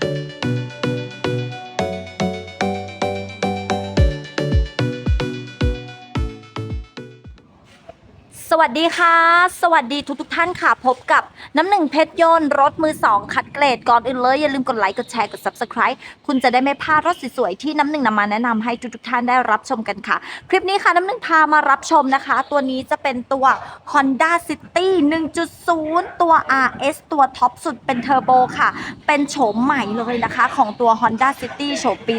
ส วัสดีค่ะ สวัสดีทุกทุกท่านค่ะ พบกับน้ำหนึ่งเพชรยนต์รถมือสองคัดเกรดก่อนอื่นเลย อย่าลืมกดไลค์ กดแชร์ กด subscribe คุณจะได้ไม่พลาดรถสวยๆที่น้ำหนึ่งนำมาแนะนำให้ทุกทุกท่านได้รับชมกันค่ะ คลิปนี้ค่ะน้ำหนึ่งพามารับชมนะคะ ตัวนี้จะเป็นตัว Honda City 1.0 ตัว RS ตัวท็อปสุดเป็นเทอร์โบค่ะ เป็นโฉมใหม่เลยนะคะ ของตัว Honda City โฉมปี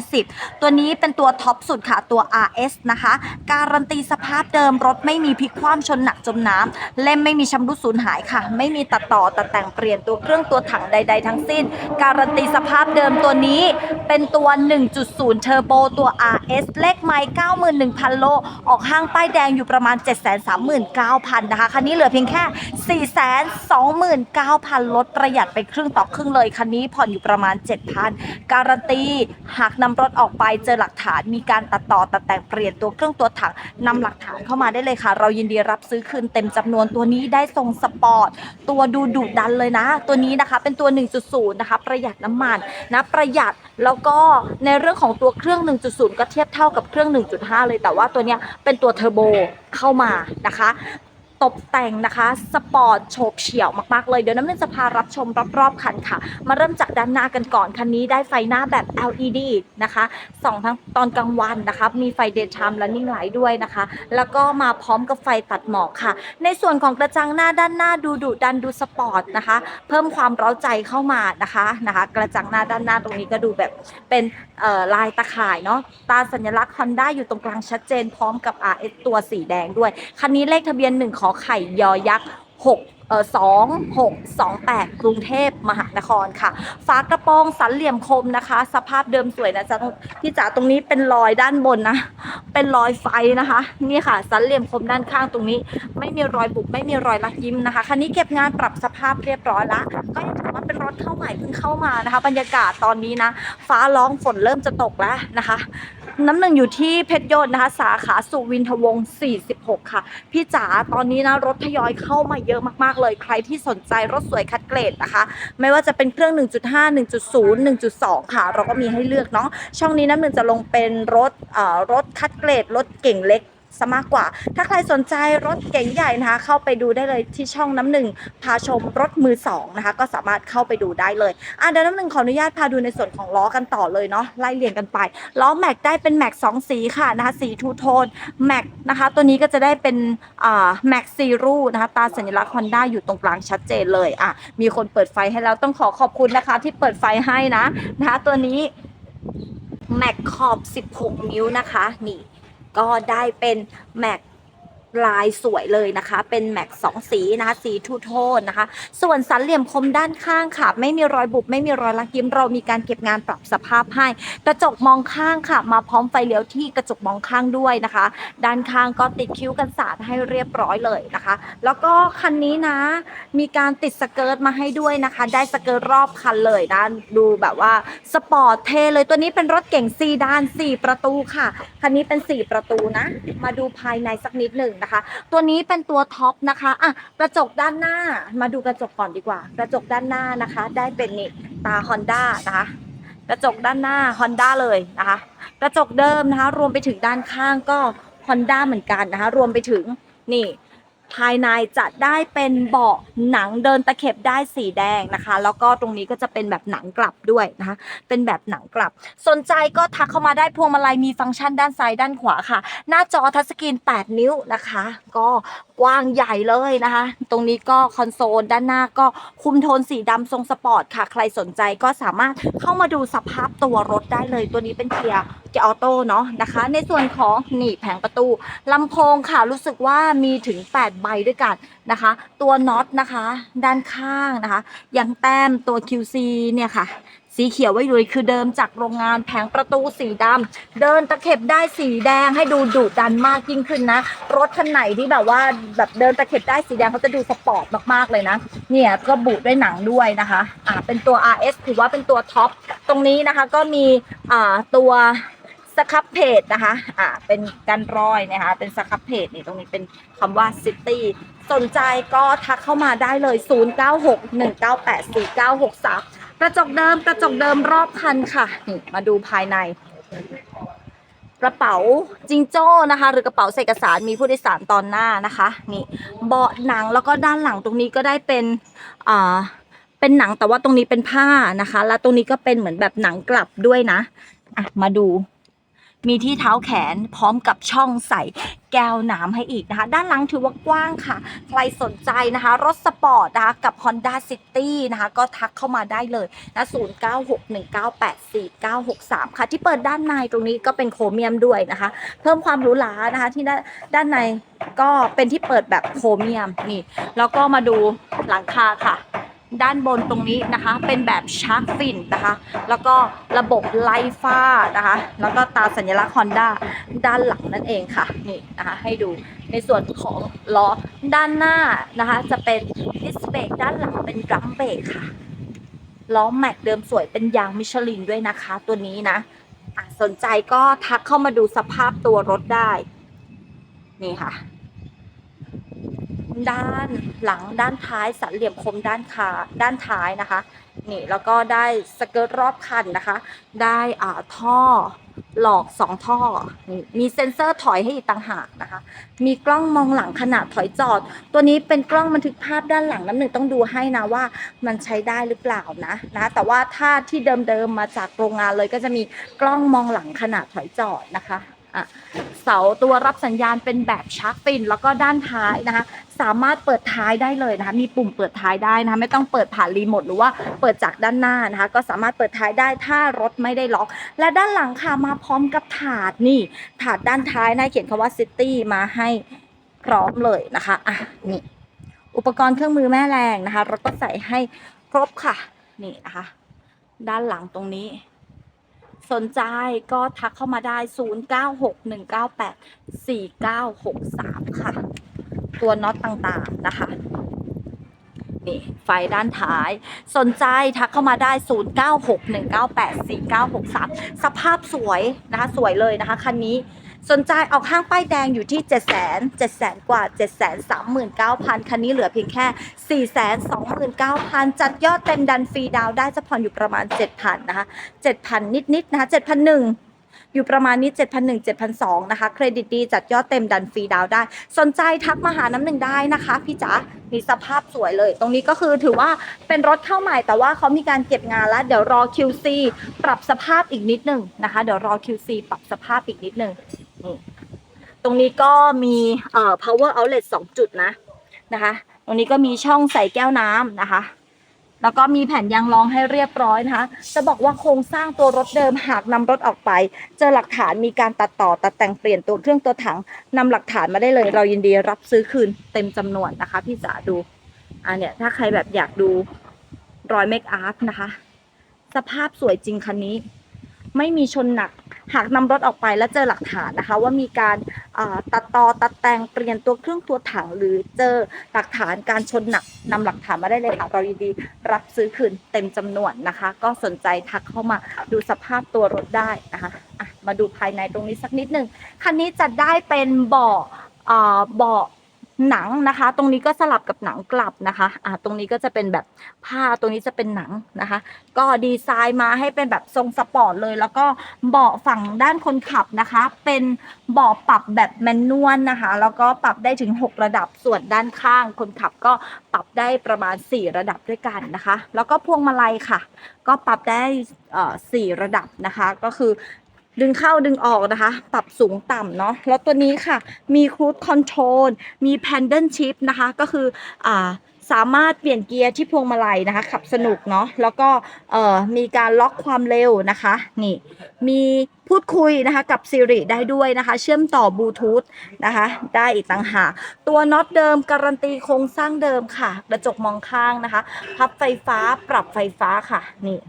2020 ตัวนี้เป็นตัวท็อปสุดค่ะตัว RS นะคะ การันตีสภาพเดิมรถไม่มีพลิกคว่ำชนหนักจมน้ำเล่มไม่มีชำรุดสูญหายค่ะ ไม่มีตัดต่อตัดแต่งเปลี่ยนตัวเครื่องตัวถังใด ๆ ทั้งสิ้น การันตีสภาพเดิมตัวนี้ เป็นตัว 1.0 เทอร์โบตัว RS เลขไมล์91,000 โล ออกห้างป้ายแดงอยู่ประมาณ 739,000 นะคะ คันนี้เหลือเพียงแค่ 429,000 ลดประหยัดไปครึ่งต่อครึ่งเลย คันนี้ผ่อนอยู่ประมาณ 7,000 การันตี หากนำรถออกไปเจอหลักฐานมีการตัดต่อตัดแต่งเปลี่ยนตัวเครื่องตัวถังนำหลักฐานเข้ามาได้เลยค่ะ เรายินดีรับซื้อคืนเต็มจำนวนตัวนี้ได้ทรงสปอร์ตตัวดูดุดันเลยนะ ตัวนี้นะคะเป็นตัว 1.0 นะคะ ประหยัดน้ำมันนะประหยัดแล้วก็ในเรื่องของตัวเครื่อง 1.0 ก็เทียบเท่ากับเครื่อง 1.5 เลยแต่ว่าตัวเนี้ยเป็นตัวเทอร์โบเข้ามานะคะ ตกแต่งนะคะ สปอร์ตโฉบเฉี่ยวมากๆเลยเดี๋ยวน้ำหนึ่งจะพารับชมรอบๆคันค่ะ มาเริ่มจากด้านหน้ากันก่อนคันนี้ได้ไฟหน้าแบบ LED นะคะส่องทั้งตอนกลางวันนะคะมีไฟ daytime running light ด้วยนะคะ แล้วก็มาพร้อมกับไฟตัดหมอกค่ะ ในส่วนของกระจังหน้าด้านหน้าดูดุดันดูสปอร์ตนะคะ เพิ่มความเร้าใจเข้ามานะคะนะคะ กระจังหน้าด้านหน้าตรงนี้ก็ดูแบบเป็นลายตะข่ายเนาะตาสัญลักษณ์ Honda อยู่ตรงกลางชัดเจนพร้อมกับ RS ตัวสีแดงด้วยคันนี้เลขทะเบียน1ขอไข่ยอยักษ์6เอ่อ2 6 2 8 กรุงเทพมหานครค่ะ ฝากระโปรงสันเหลี่ยมคมนะคะ สภาพเดิมสวยนะจ๊ะพี่จ๋าตรงนี้เป็นรอยด้านบนนะ เป็นรอยไฟนะคะ นี่ค่ะ สันเหลี่ยมคมด้านข้างตรงนี้ ไม่มีรอยบุบไม่มีรอยลักยิ้มนะคะ คันนี้เก็บงานปรับสภาพเรียบร้อยละ ก็ยังถือว่าเป็นรถเข้าใหม่เพิ่งเข้ามานะคะ บรรยากาศตอนนี้นะ ฟ้าร้องฝนเริ่มจะตกแล้วนะคะ น้ำหนึ่งอยู่ที่เพชรยนต์นะคะ สาขาสุวินทวงศ์46 ค่ะ พี่จ๋าตอนนี้นะรถทยอยเข้ามาเยอะมากๆเลย ใครที่สนใจรถสวยคัดเกรดนะคะ ไม่ว่าจะเป็นเครื่อง 1.5 1.0 1.2 ค่ะ เราก็มีให้เลือกเนาะช่องนี้น้ำหนึ่งจะลงเป็นรถเอ่อรถคัดเกรดรถเก่งเล็ก ซะมากกว่า ถ้าใครสนใจรถเก๋งใหญ่นะคะ เข้าไปดูได้เลยที่ช่องน้ำหนึ่งพาชมรถมือสองนะคะ ก็สามารถเข้าไปดูได้เลยอะเดี๋ยวน้ำหนึ่งขออนุญาตพาดูในส่วนของล้อกันต่อเลยเนาะไล่เรียงกันไปล้อแม็กได้เป็นแม็กสองสีค่ะนะคะสีทูโทนแม็กนะคะ ตัวนี้ก็จะได้เป็นอ่าแม็กซีรูนะคะตาสัญลักษณ์ Honda อยู่ตรงกลางชัดเจนเลยอะมีคนเปิดไฟให้แล้วต้องขอขอบคุณนะคะ ที่เปิดไฟให้นะนะคะ ตัวนี้แม็กขอบ 16 นิ้วนะคะ นี่ ก็ได้เป็นแม็ก ลายสวยเลยนะคะ เป็นแม็กสองสีนะคะ สีทูโทนนะคะ ส่วนสันเหลี่ยมคมด้านข้างค่ะ ไม่มีรอยบุบ ไม่มีรอยลักยิ้ม เรามีการเก็บงานปรับสภาพให้ กระจกมองข้างค่ะ มาพร้อมไฟเลี้ยวที่กระจกมองข้างด้วยนะคะ ด้านข้างก็ติดคิ้วกันสาดให้เรียบร้อยเลยนะคะ แล้วก็คันนี้นะ มีการติดสเกิร์ตมาให้ด้วยนะคะ ได้สเกิร์ตรอบคันเลยนะ ดูแบบว่าสปอร์ตเทเลย ตัวนี้เป็นรถเก่งซีดาน4 ประตูค่ะ คันนี้เป็น 4 ประตูนะ มาดูภายในสักนิดหนึ่งนะคะ ตัวนี้เป็นตัวท็อปนะคะอะกระจกด้านหน้ามาดูกระจกก่อนดีกว่า กระจกด้านหน้านะคะ ได้เป็นนี่ตา Honda นะคะกระจกด้านหน้า Honda เลยนะคะ กระจกเดิมนะคะ รวมไปถึงด้านข้างก็ Honda เหมือนกันนะคะ รวมไปถึงนี่ ภายในจะได้เป็นเบาะหนังเดินตะเข็บได้สีแดงนะคะ แล้วก็ตรงนี้ก็จะเป็นแบบหนังกลับด้วยนะคะ เป็นแบบหนังกลับ สนใจก็ทักเข้ามาได้พวงมาลัยมีฟังก์ชันด้านซ้ายด้านขวาค่ะ หน้าจอทัชสกรีน 8 นิ้วนะคะ ก็กว้างใหญ่เลยนะคะ ตรงนี้ก็คอนโซลด้านหน้าก็คุมโทนสีดำทรงสปอร์ตค่ะ ใครสนใจก็สามารถเข้ามาดูสภาพตัวรถได้เลย ตัวนี้เป็นเกียร์เกียร์ออโต้เนาะนะคะ ในส่วนของนี่แผงประตูลำโพงค่ะรู้สึกว่ามีถึง 8 ใบด้วยกันนะคะ ตัวน็อตนะคะ ด้านข้างนะคะยังแต้มตัว QC เนี่ยค่ะ สีเขียวไว้เลยคือเดิมจากโรงงานแผงประตูสีดำเดินตะเข็บได้สีแดงให้ดูดุดันมากยิ่งขึ้นนะ รถคันไหนที่แบบว่าแบบเดินตะเข็บได้สีแดงเขาจะดูสปอร์ตมากๆเลยนะ เนี่ยก็บุด้วยหนังด้วยนะคะอ่าเป็นตัว RS ถือว่าเป็นตัวท็อปตรงนี้นะคะก็มีอ่าตัว สครับเพจนะคะอ่าเป็นกันรอยนะคะ เป็นสครับเพจนี่ตรงนี้เป็นคำว่า City สนใจก็ทักเข้ามาได้เลย 0961984963 กระจกเดิมกระจกเดิมรอบคันค่ะนี่มาดูภายใน กระเป๋าจิงโจ้นะคะ หรือกระเป๋าใส่เอกสารมีผู้โดยสารตอนหน้านะคะนี่เบาะหนังแล้วก็ด้านหลังตรงนี้ก็ได้เป็นอ่าเป็นหนังแต่ว่าตรงนี้เป็นผ้านะคะ แล้วตรงนี้ก็เป็นเหมือนแบบหนังกลับด้วยนะ อะ มาดู มีที่เท้าแขนพร้อมกับช่องใส่แก้วน้ำให้อีกนะคะ ด้านหลังถือว่ากว้างค่ะ ใครสนใจนะคะ รถสปอร์ตนะคะกับ Honda City นะคะ ก็ทักเข้ามาได้เลยนะ0961984963 ค่ะ ที่เปิดด้านในตรงนี้ก็เป็นโครเมียมด้วยนะคะ เพิ่มความหรูหรานะคะที่ด้านในก็เป็นที่เปิดแบบโครเมียมนี่ แล้วก็มาดูหลังคาค่ะ ด้านบนตรงนี้นะคะ เป็นแบบชาร์กฟินนะคะ แล้วก็ระบบไล่ฟ้านะคะ แล้วก็ตาสัญลักษณ์ Honda ด้านหลังนั่นเองค่ะ นี่นะคะให้ดูในส่วนของล้อด้านหน้านะคะ จะเป็นดิสเบรกด้านหลังเป็นดรัมเบรกค่ะล้อแม็กเดิมสวยเป็นยางมิชลินด้วยนะคะ ตัวนี้นะสนใจก็ทักเข้ามาดูสภาพตัวรถได้ นี่ค่ะ ด้านหลังด้านท้ายสันเหลี่ยมคมด้านขาด้านท้ายนะคะนี่แล้วก็ได้สเกิร์ตรอบคันนะคะ ได้อ่าท่อหลอกสองท่อนี่มีเซ็นเซอร์ถอยให้อีกต่างหากนะคะ มีกล้องมองหลังขนาดถอยจอด ตัวนี้เป็นกล้องบันทึกภาพด้านหลังน้ำหนึ่งต้องดูให้นะว่ามันใช้ได้หรือเปล่านะนะแต่ว่าถ้าที่เดิมๆมาจากโรงงานเลยก็จะมีกล้องมองหลังขนาดถอยจอดนะคะ อะเสาตัวรับสัญญาณเป็นแบบชาร์กฟินแล้วก็ด้านท้ายนะคะ สามารถเปิดท้ายได้เลยนะคะ มีปุ่มเปิดท้ายได้นะคะ ไม่ต้องเปิดผ่านรีโมทหรือว่าเปิดจากด้านหน้านะคะ ก็สามารถเปิดท้ายได้ถ้ารถไม่ได้ล็อก และด้านหลังค่ะมาพร้อมกับถาดนี่ ถาดด้านท้ายนะเขียนคำว่า City มาให้พร้อมเลยนะคะอะนี่อุปกรณ์เครื่องมือแม่แรงนะคะรถก็ใส่ให้ครบค่ะ นี่นะคะ ด้านหลังตรงนี้ สนใจก็ทักเข้ามาได้ 0961984963 ค่ะ ตัวน็อตต่างๆนะคะ นี่ไฟด้านท้าย สนใจทักเข้ามาได้ 0961984963 สภาพสวยนะคะ สวยเลยนะคะ คันนี้ สนใจออกห้างป้ายแดงอยู่ที่7 0 0 0 0 0 7 0 0 0 กว่า 7 3 9 0 0 0 คันนี้เหลือเพียงแค่ 4 2 9 0 0 0 จัดยอดเต็มดันฟรีดาวได้จะผ่อนอยู่ประมาณ 7,000 นะคะ 7,000 นิดๆนะคะ7,001อยู่ประมาณนี้ 7,001 7,002นะคะ เครดิตดีจัดยอดเต็มดันฟรีดาวได้ สนใจทักมาหาน้ำหนึ่งได้นะคะ พี่จ๋า มีสภาพสวยเลย ตรงนี้ก็คือถือว่าเป็นรถเข้าใหม่แต่ว่าเขามีการเก็บงานแล้ว เดี๋ยวรอ QC ปรับสภาพอีกนิดหนึ่งนะคะ เดี๋ยวรอ QC ปรับสภาพอีกนิดหนึ่ง ตรงนี้ก็มีเอ่อ power outlet 2จุดนะนะคะ ตรงนี้ก็มีช่องใส่แก้วน้ำนะคะ แล้วก็มีแผ่นยางรองให้เรียบร้อยนะคะ จะบอกว่าโครงสร้างตัวรถเดิมหากนำรถออกไป เจอหลักฐานมีการตัดต่อตัดแต่งเปลี่ยนตัวเครื่องตัวถังนำหลักฐานมาได้เลย เรายินดีรับซื้อคืนเต็มจำนวนนะคะ พี่จ๋าดูอ่าเนี่ยถ้าใครแบบอยากดูรอยเมคอัพนะคะ สภาพสวยจริงคันนี้ ไม่มีชนหนัก หากนำรถออกไปแล้วเจอหลักฐานนะคะ ว่ามีการตัดต่อตัดแต่งเปลี่ยนตัวเครื่องตัวถัง หรือเจอหลักฐานการชนหนักนำหลักฐานมาได้เลยค่ะเรายินดีรับซื้อคืนเต็มจำนวนนะคะ ก็สนใจทักเข้ามาดูสภาพตัวรถได้นะคะะมาดูภายในตรงนี้สักนิดหนึ่งคันนี้จะได้เป็นเบาะเบาะ หนังนะคะ ตรงนี้ก็สลับกับหนังกลับนะคะอ่าตรงนี้ก็จะเป็นแบบผ้าตรงนี้จะเป็นหนังนะคะ ก็ดีไซน์มาให้เป็นแบบทรงสปอร์ตเลย แล้วก็เบาะฝั่งด้านคนขับนะคะ เป็นเบาะปรับแบบแมนนวลนะคะ แล้วก็ปรับได้ถึง 6 ระดับส่วนด้านข้างคนขับก็ปรับได้ประมาณ 4 ระดับด้วยกันนะคะ แล้วก็พวงมาลัยค่ะ ก็ปรับได้สี่ระดับนะคะ ก็คือ ดึงเข้าดึงออกนะคะ ปรับสูงต่ำเนาะแล้วตัวนี้ค่ะ มีครู i คอนโทรลมีแพนเดิลชิพนะคะ ก็คืออ่าสามารถเปลี่ยนเกียร์ที่พวงมาลัยนะคะ ขับสนุกเนาะแล้วก็เอ่อมีการล็อกความเร็วนะคะ นี่ มีพูดคุยนะคะกับ Siri ได้ด้วยนะคะ เชื่อมต่อบลูทูธนะคะ ได้อีกต่างหากตัวน็อตเดิมการันตีโครงสร้างเดิมค่ะ กระจกมองข้างนะคะ พับไฟฟ้าปรับไฟฟ้าค่ะนี่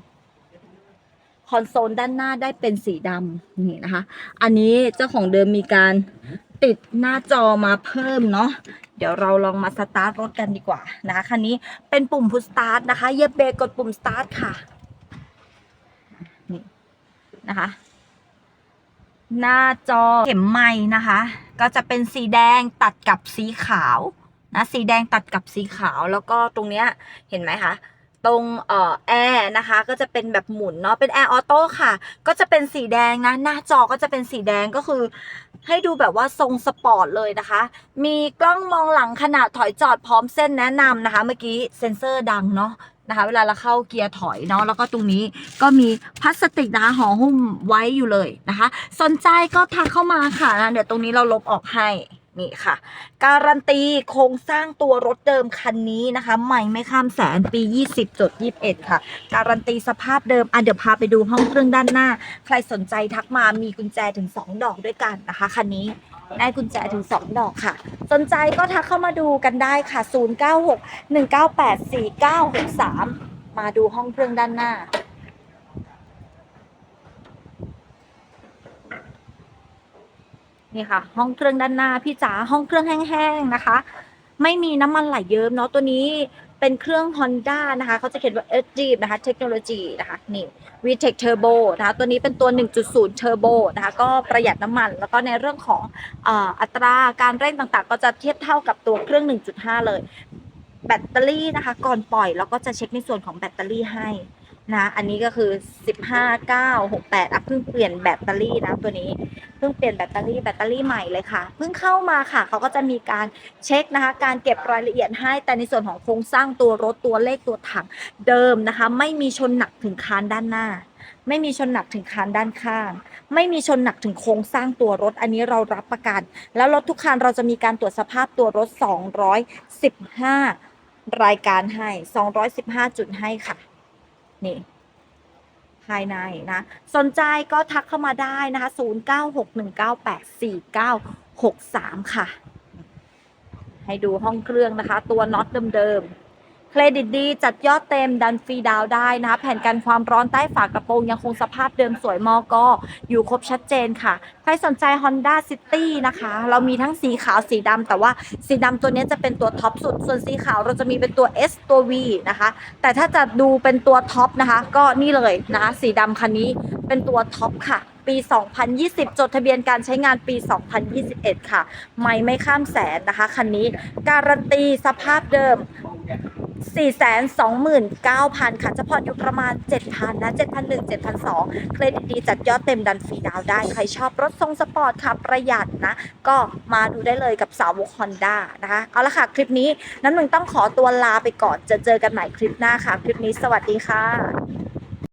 คอนโซลด้านหน้าได้เป็นสีดำนี่นะคะ อันนี้เจ้าของเดิมมีการติดหน้าจอมาเพิ่มเนาะเดี๋ยวเราลองมาสตาร์ทรถกันดีกว่านะคะคันนี้เป็นปุ่มพุสตาร์ทนะคะเหยียบเบรกกดปุ่มสตาร์ทค่ะนี่นะคะ หน้าจอเข็มไม้นะคะ ก็จะเป็นสีแดงตัดกับสีขาวนะสีแดงตัดกับสีขาวแล้วก็ตรงเนี้ยเห็นไหมคะ ตรงเอ่อแอร์นะคะก็จะเป็นแบบหมุนเนาะเป็นแอร์ออโต้ค่ะ ก็จะเป็นสีแดงนะ หน้าจอก็จะเป็นสีแดงก็คือ ให้ดูแบบว่าทรงสปอร์ตเลยนะคะ มีกล้องมองหลังขนาดถอยจอดพร้อมเส้นแนะนำนะคะ เมื่อกี้เซ็นเซอร์ดังเนาะนะคะเวลาเราเข้าเกียร์ถอยเนาะแล้วก็ตรงนี้ก็มีพลาสติกนะคะห่อหุ้มไว้อยู่เลยนะคะ สนใจก็ทักเข้ามาค่ะนะเดี๋ยวตรงนี้เราลบออกให้ นี่ค่ะ การันตีโครงสร้างตัวรถเดิมคันนี้นะคะ ใหม่ไม่ข้ามแสนปี 20จด21 ค่ะ การันตีสภาพเดิมอะเดี๋ยวพาไปดูห้องเครื่องด้านหน้า ใครสนใจทักมามีกุญแจถึง 2 ดอกด้วยกันนะคะคันนี้ได้กุญแจถึง 2 ดอกค่ะ สนใจก็ทักเข้ามาดูกันได้ค่ะ 0961984963 มาดูห้องเครื่องด้านหน้า นี่ค่ะ ห้องเครื่องด้านหน้าพี่จ๋าห้องเครื่องแห้งๆนะคะ ไม่มีน้ำมันไหลเยิ้มเนาะตัวนี้เป็นเครื่อง Honda นะคะเขาจะเขียนว่า s g นะคะเทคโนโลยีนะคะนี่ VTEC Turbo นะคะตัวนี้เป็นตัว 1.0 Turbo นะคะก็ประหยัดน้ำมัน แล้วก็ในเรื่องของอัตราการเร่งต่างๆ ก็จะเทียบเท่ากับตัวเครื่อง 1.5 เลย แบตเตอรี่นะคะ ก่อนปล่อยแล้วก็จะเช็คในส่วนของแบตเตอรี่ให้ นะ อันนี้ก็คือ 15 9 6 8อะเพิ่งเปลี่ยนแบตเตอรี่นะตัวนี้ เพิ่งเปลี่ยนแบตเตอรี่แบตเตอรี่ใหม่เลยค่ะ เพิ่งเข้ามาค่ะ เขาก็จะมีการเช็คนะคะ การเก็บรายละเอียดให้ แต่ในส่วนของโครงสร้างตัวรถตัวเลขตัวถังเดิมนะคะ ไม่มีชนหนักถึงคานด้านหน้า ไม่มีชนหนักถึงคานด้านข้าง ไม่มีชนหนักถึงโครงสร้างตัวรถ อันนี้เรารับประกัน แล้วรถทุกคันเราจะมีการตรวจสภาพตัวรถ 215 รายการให้ 215 จุดให้ค่ะ นี่ภายในนะ สนใจก็ทักเข้ามาได้นะคะ 0961984963 ค่ะ ให้ดูห้องเครื่องนะคะ ตัวน็อตเดิมๆ เครดิตดีจัดยอดเต็มดันฟรีดาวได้นะคะ แผ่นกันความร้อนใต้ฝากระโปรงยังคงสภาพเดิมสวยมอกออยู่ครบชัดเจนค่ะ ใครสนใจ Honda City นะคะ เรามีทั้งสีขาวสีดำแต่ว่าสีดำตัวนี้จะเป็นตัวท็อปสุด ส่วนสีขาวเราจะมีเป็นตัว S ตัว V นะคะ แต่ถ้าจะดูเป็นตัวท็อปนะคะ ก็นี่เลยนะคะ สีดำคันนี้เป็นตัวท็อปค่ะปี 2020 จดทะเบียนการใช้งานปี 2021 ค่ะ ไม่ไม่ข้ามแสนนะคะ คันนี้ การันตีสภาพเดิม 429,000 ค่ะ จะผ่อนอยู่ประมาณ 7,000 นะ 7,001 7,002 เครดิตดีจัดยอดเต็มดันฟรีดาวได้ ใครชอบรถทรงสปอร์ตค่ะ ประหยัดนะ ก็มาดูได้เลยกับสาวกฮอนด้านะคะ เอาละค่ะ คลิปนี้น้ำหนึ่งต้องขอตัวลาไปก่อน จะเจอกันใหม่คลิปหน้าค่ะ คลิปนี้สวัสดีค่ะ